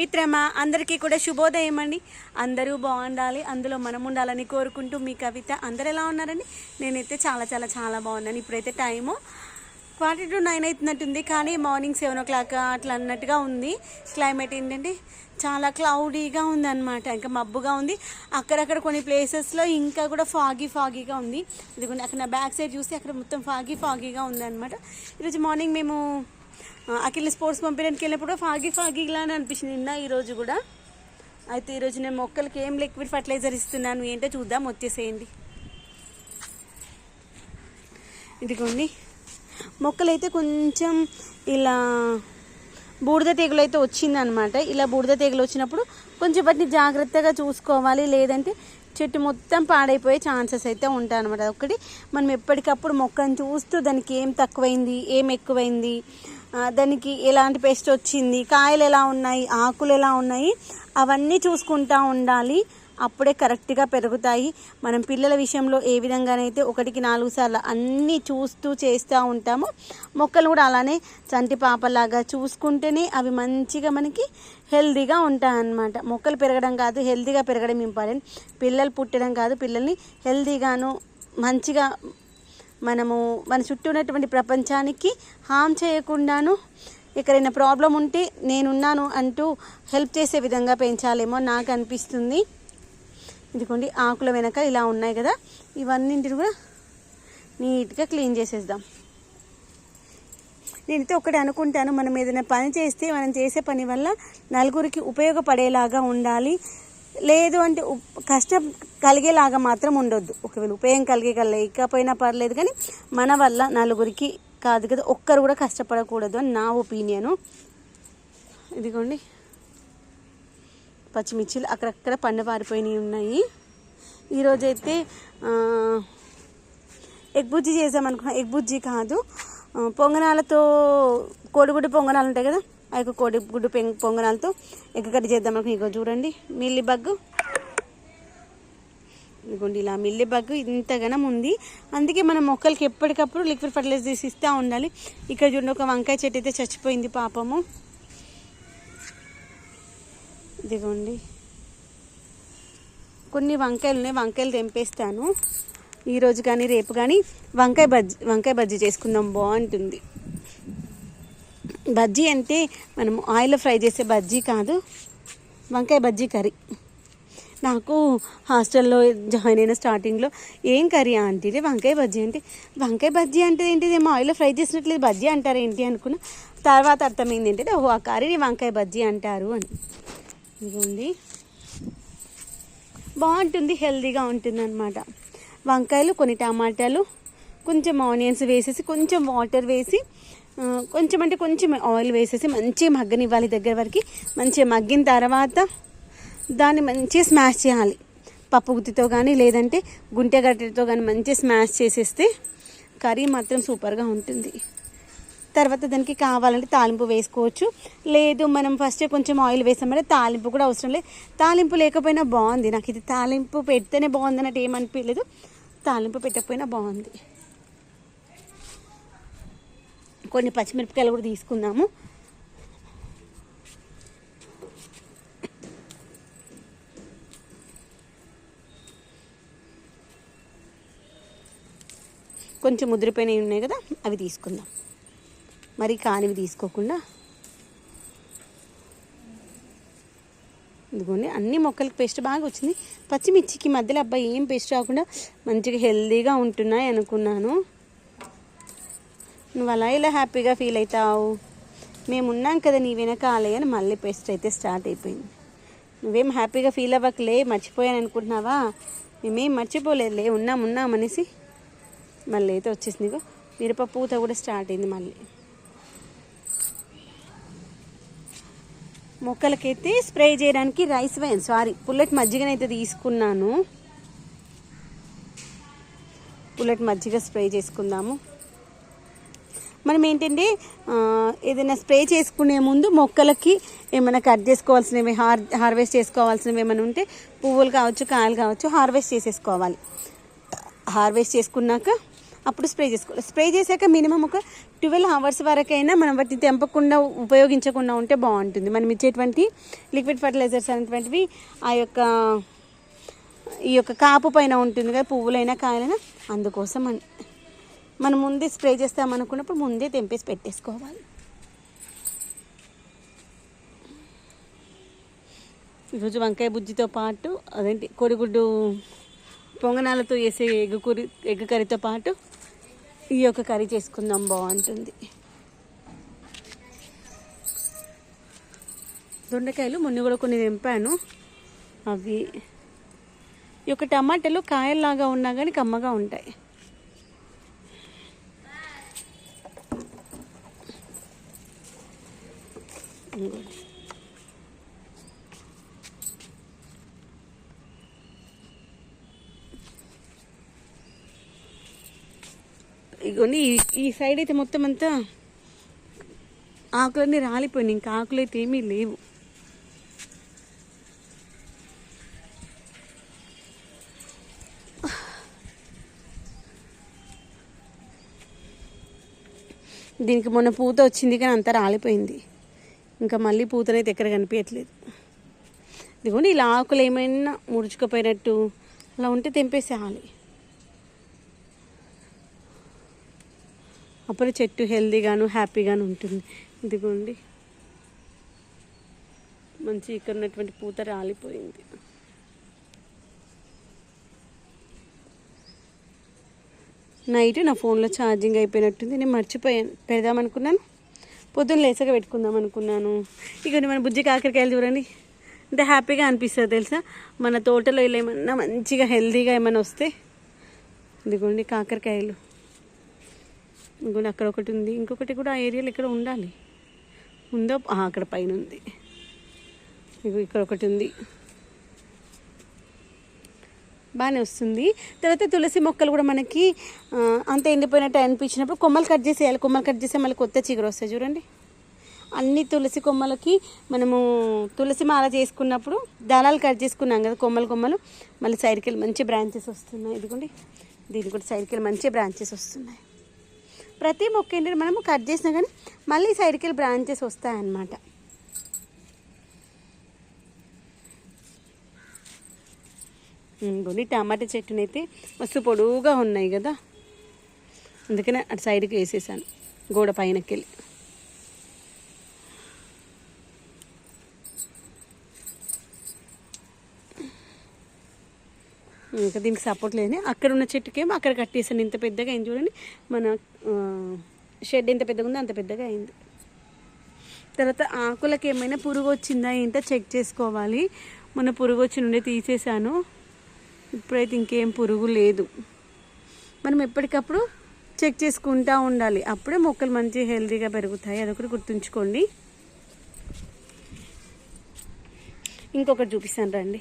మిత్రమా అందరికీ కూడా శుభోదయం అండి. అందరూ బాగుండాలి అందులో మనం ఉండాలని కోరుకుంటూ మీ కవిత. అందరు ఎలా ఉన్నారండి? నేనైతే చాలా చాలా చాలా బాగున్నాను. ఇప్పుడైతే టైము క్వార్టర్ టు నైన్ అవుతున్నట్టుంది కానీ మార్నింగ్ సెవెన్ ఓ క్లాక్ అట్లా అన్నట్టుగా ఉంది. క్లైమేట్ ఏంటంటే చాలా క్లౌడీగా ఉంది ఇంకా మబ్బుగా ఉంది. అక్కడక్కడ కొన్ని ప్లేసెస్లో ఇంకా కూడా ఫాగీ ఫాగీగా ఉంది. ఇదిగోండి అక్కడ నా బ్యాక్ సైడ్ చూస్తే అక్కడ మొత్తం ఫాగీ ఫాగీగా ఉంది ఈరోజు మార్నింగ్ మేము అఖిల్ స్పోర్ట్స్ పంపించడానికి వెళ్ళినప్పుడు ఫాగీ ఫాగీలానే అనిపించింది నిన్న ఈరోజు కూడా. అయితే ఈరోజు నేను మొక్కలకి ఏం లిక్విడ్ ఫర్టిలైజర్ ఇస్తున్నాను ఏంటో చూద్దాం వచ్చేసేయండి. ఇదిగోండి. మొక్కలైతే కొంచెం ఇలా బూడిద తెగులు అయితే వచ్చిందనమాట. ఇలా బూడిద తెగులు వచ్చినప్పుడు కొంచెం వాటిని జాగ్రత్తగా చూసుకోవాలి లేదంటే చెట్టు మొత్తం పాడైపోయే ఛాన్సెస్ అయితే ఉంటాయి అనమాట ఒకటి మనం ఎప్పటికప్పుడు మొక్కను చూస్తూ దానికి ఏం తక్కువైంది ఏం ఎక్కువైంది దానికి ఎలాంటి పెస్ట్ వచ్చింది కాయలు ఎలా ఉన్నాయి ఆకులు ఎలా ఉన్నాయి అవన్నీ చూసుకుంటా ఉండాలి. అప్పుడే కరెక్ట్గా పెరుగుతాయి. మనం పిల్లల విషయంలో ఏ విధంగానైతే ఒకటికి నాలుగు సార్లు అన్నీ చూస్తూ చేస్తూ ఉంటామో మొక్కలు కూడా అలానే చంటి పాపలాగా చూసుకుంటేనే అవి మంచిగా మనకి హెల్దీగా ఉంటాయన్నమాట. మొక్కలు పెరగడం కాదు హెల్దీగా పెరగడం ఇంపార్టెంట్ పిల్లలు పుట్టడం కాదు పిల్లల్ని హెల్దీగాను మంచిగా మనము మన చుట్టూ ఉన్నటువంటి ప్రపంచానికి హామ్ చేయకుండాను ఎక్కడైనా ప్రాబ్లం ఉంటే నేనున్నాను అంటూ హెల్ప్ చేసే విధంగా పెంచాలేమో నాకు అనిపిస్తుంది. ఇదిగోండి ఆకుల వెనక ఇలా ఉన్నాయి కదా ఇవన్నింటిని కూడా నీట్గా క్లీన్ చేసేద్దాం. నేనైతే ఒకటి అనుకుంటాను మనం ఏదైనా పని చేస్తే మనం చేసే పని వల్ల నలుగురికి ఉపయోగపడేలాగా ఉండాలి. లేదు అంటే కష్టం కలిగేలాగా మాత్రం ఉండొద్దు. ఒకవేళ ఉపయోగం కలిగే లేకపోయినా పర్లేదు కానీ మన వల్ల నలుగురికి కాదు కదా. ఒక్కరు కూడా కష్టపడకూడదు అని నా ఒపీనియను. ఇదిగోండి. పచ్చిమిర్చిలు అక్కడక్కడ పండు పారిపోయినవి ఉన్నాయి. ఈరోజైతే ఎగ్ బుజ్జి చేసామనుకున్నా. ఎగ్ బుజ్జి కాదు. పొంగనాలతో కోడిగుడ్డు పొంగనాలు ఉంటాయి కదా. ఆ యొక్క కోడి గుడ్డు పెంగ్ పొంగనాలతో ఎగ్ కర్రీ చేద్దాం అనుకున్నా ఇగో చూడండి మిల్లి బగ్గు. ఇదిగోండి ఇలా మిల్లి బగ్గు ఇంతగానం ఉంది. అందుకే మనం మొక్కలకి ఎప్పటికప్పుడు లిక్విడ్ ఫర్టిలైజర్స్ ఇస్తూ ఉండాలి. ఇక్కడ చూడండి ఒక వంకాయ చెట్టు అయితే చచ్చిపోయింది పాపము. ఇదిగోండి. కొన్ని వంకాయలు ఉన్నాయి వంకాయలు తెంపేస్తాను. ఈరోజు కానీ రేపు కానీ వంకాయ బజ్జీ వంకాయ బజ్జీ చేసుకుందాం బాగుంటుంది. బజ్జీ అంటే మనం ఆయిల్ ఫ్రై చేసే బజ్జీ కాదు వంకాయ బజ్జీ కర్రీ. నాకు హాస్టల్లో జాయిన్ అయిన స్టార్టింగ్లో ఏం కర్రీ అంటే వంకాయ బజ్జీ అంటే వంకాయ బజ్జీ అంటే ఏంటిది? ఏమో ఆయిల్లో ఫ్రై చేసినట్లేదు బజ్జీ అంటారు ఏంటి అనుకున్న. తర్వాత అర్థమైంది ఏంటంటే ఓహో ఆ కర్రీని వంకాయ బజ్జీ అంటారు అని. ఇదిగోండి. బాగుంటుంది హెల్దీగా ఉంటుంది అనమాట వంకాయలు కొన్ని టమాటాలు కొంచెం ఆనియన్స్ వేసేసి కొంచెం వాటర్ వేసి కొంచెం అంటే కొంచెం ఆయిల్ వేసేసి మంచిగా మగ్గనివ్వాలి దగ్గర వరకు. మంచిగా మగ్గిన తర్వాత దాన్ని మంచిగా స్మాష్ చేయాలి. పప్పు గుత్తితో కానీ లేదంటే గుంటె గట్టెతో కానీ మంచిగా స్మాష్ చేసేస్తే కర్రీ మాత్రం సూపర్గా ఉంటుంది. తర్వాత దానికి కావాలంటే తాలింపు వేసుకోవచ్చు. లేదు మనం ఫస్ట్ కొంచెం ఆయిల్ వేసామంటే తాలింపు కూడా అవసరం లేదు. తాలింపు లేకపోయినా బాగుంది. నాకు ఇది తాలింపు పెడితేనే బాగుంది అన్నట్టు ఏమనిపించలేదు తాలింపు పెట్టకపోయినా బాగుంది. కొన్ని పచ్చిమిరపకాయలు కూడా తీసుకుందాము. కొంచెం ముద్రిపోయినవి ఉన్నాయి కదా అవి తీసుకుందాం. మరి కానివి తీసుకోకుండా. ఇదిగోండి అన్ని మొక్కలకి పేస్ట్ బాగా వచ్చింది. పచ్చిమిర్చికి మధ్యలో అబ్బాయి ఏం పేస్ట్ రాకుండా మంచిగా హెల్దీగా ఉంటున్నాయి అనుకున్నాను. నువ్వు అలా ఇలా హ్యాపీగా ఫీల్ అవుతావు? మేము ఉన్నాం కదా నీ వెనకాలే అని మళ్ళీ పేస్ట్ అయితే స్టార్ట్ అయిపోయింది. నువ్వేం హ్యాపీగా ఫీల్ అవ్వకలే మర్చిపోయాను అనుకుంటున్నావా? మేమేం మర్చిపోలేదులే ఉన్నాం ఉన్నాం అనేసి మళ్ళీ అయితే వచ్చేసింది. ఇగో మిరప పూత కూడా స్టార్ట్ అయింది మళ్ళీ. మొక్కలకైతే స్ప్రే చేయడానికి రైస్ వైన్ సారీ పుల్లెట్ మజ్జిగనైతే తీసుకున్నాను. పుల్లెట్ మజ్జిగ స్ప్రే చేసుకుందాము. మనం ఏంటంటే ఏదైనా స్ప్రే చేసుకునే ముందు మొక్కలకి ఏమైనా కట్ చేసుకోవాల్సినవి హార్ హార్వెస్ట్ చేసుకోవాల్సినవి ఏమైనా ఉంటే పువ్వులు కావచ్చు కాయలు కావచ్చు హార్వెస్ట్ చేసేసుకోవాలి. హార్వెస్ట్ చేసుకున్నాక అప్పుడు స్ప్రే చేసుకోవాలి. స్ప్రే చేశాక మినిమం ఒక ట్వెల్వ్ అవర్స్ వరకైనా మనం వాటిని తెంపకుండా ఉపయోగించకుండా ఉంటే బాగుంటుంది. మనం ఇచ్చేటువంటి లిక్విడ్ ఫర్టిలైజర్స్ అనేటువంటివి ఆ యొక్క ఈ యొక్క కాపు పైన ఉంటుంది కదా పువ్వులైనా కాయలైనా అందుకోసం మనం ముందే స్ప్రే చేస్తామనుకున్నప్పుడు ముందే తెంపేసి పెట్టేసుకోవాలి. ఈరోజు వంకాయ బుజ్జితో పాటు అదేంటి కోడిగుడ్డు పొంగనాలతో వేసే ఎగ్ కూరి ఎగ్ కర్రీతో పాటు ఈ యొక్క కర్రీ చేసుకుందాం బాగుంటుంది. దొండకాయలు మొన్న కూడా కొన్ని తెంపాను. అవి ఈ యొక్క టమాటాలు కాయల్లాగా ఉన్నా కానీ కమ్మగా ఉంటాయి. ఇగోండి ఈ- ఈ సైడ్ అయితే మొత్తం అంతా ఆకులన్నీ రాలిపోయినాయి ఇంకా ఆకులు అయితే ఏమీ లేవు. దీనికి మొన్న పూత వచ్చింది కానీ అంతా రాలిపోయింది. ఇంకా మళ్ళీ పూతనైతే ఎక్కడ కనిపించట్లేదు. ఇదిగోండి ఇలా ఆకులు ఏమైనా ముడుచుకుపోయినట్టు అలా ఉంటే తెంపేసేయాలి. అప్పుడు చెట్టు హెల్దీగాను హ్యాపీగాను ఉంటుంది. ఇదిగోండి. మంచి ఇక్కడ ఉన్నటువంటి పూత రాలిపోయింది. నైట్ నా ఫోన్లో ఛార్జింగ్ అయిపోయినట్టుంది. నేను మర్చిపోయాను. పెడదామనుకున్నాను. పొద్దున్న లేచక పెట్టుకుందాం అనుకున్నాను. ఇక మన బుజ్జి కాకరకాయలు చూడండి. అంటే హ్యాపీగా అనిపిస్తుంది తెలుసా? మన తోటలో ఇలా ఏమన్నా మంచిగా హెల్దీగా ఏమైనా వస్తే ఇదిగోండి కాకరకాయలు. ఇంకోటి అక్కడ ఒకటి ఉంది. ఇంకొకటి కూడా ఆ ఏరియాలో ఇక్కడ ఉండాలి. ఉందో? అక్కడ పైన ఉంది. ఇగో ఇక్కడ ఒకటి ఉంది. బాగానే వస్తుంది. తర్వాత తులసి మొక్కలు కూడా మనకి అంత ఎండిపోయినట్టు అనిపించినప్పుడు కొమ్మలు కట్ చేసేయాలి. కొమ్మలు కట్ చేస్తే మళ్ళీ కొత్త చిగురు వస్తాయి చూడండి. అన్ని తులసి కొమ్మలకి మనము తులసి మాల చేసుకున్నప్పుడు దళాలు కట్ చేసుకున్నాం కదా కొమ్మలు కొమ్మలు. మళ్ళీ సైడ్కి వెళ్ళి మంచి బ్రాంచెస్ వస్తున్నాయి. ఇదిగోండి. దీనికి కూడా సైడ్కి వెళ్ళి మంచి బ్రాంచెస్ వస్తున్నాయి. ప్రతి మొక్క ఏంటంటే మనము కట్ చేసినా కానీ మళ్ళీ సైడ్కి వెళ్ళి బ్రాంచెస్ వస్తాయన్నమాట. కొన్ని టమాటా చెట్టునైతే మస్తు పొడవుగా ఉన్నాయి కదా. అందుకనే అటు సైడ్కి వేసేసాను. గోడ పైనకి వెళ్ళి ఇంకా దీనికి సపోర్ట్ లేదని అక్కడ ఉన్న చెట్టుకేమో అక్కడ కట్టేసాను. ఇంత పెద్దగా అయింది చూడండి. మన షెడ్ ఎంత పెద్దగా ఉందో అంత పెద్దగా అయింది. తర్వాత ఆకులకు ఏమైనా పురుగు వచ్చిందా ఏంటో చెక్ చేసుకోవాలి. మొన్న పురుగు వచ్చి నుండి తీసేసాను ఇప్పుడైతే ఇంకేం పురుగు లేదు. మనం ఎప్పటికప్పుడు చెక్ చేసుకుంటూ ఉండాలి. అప్పుడే మొక్కలు మంచి హెల్తీగా పెరుగుతాయి. అదొకటి గుర్తుంచుకోండి. ఇంకొకటి చూపిస్తాను రండి.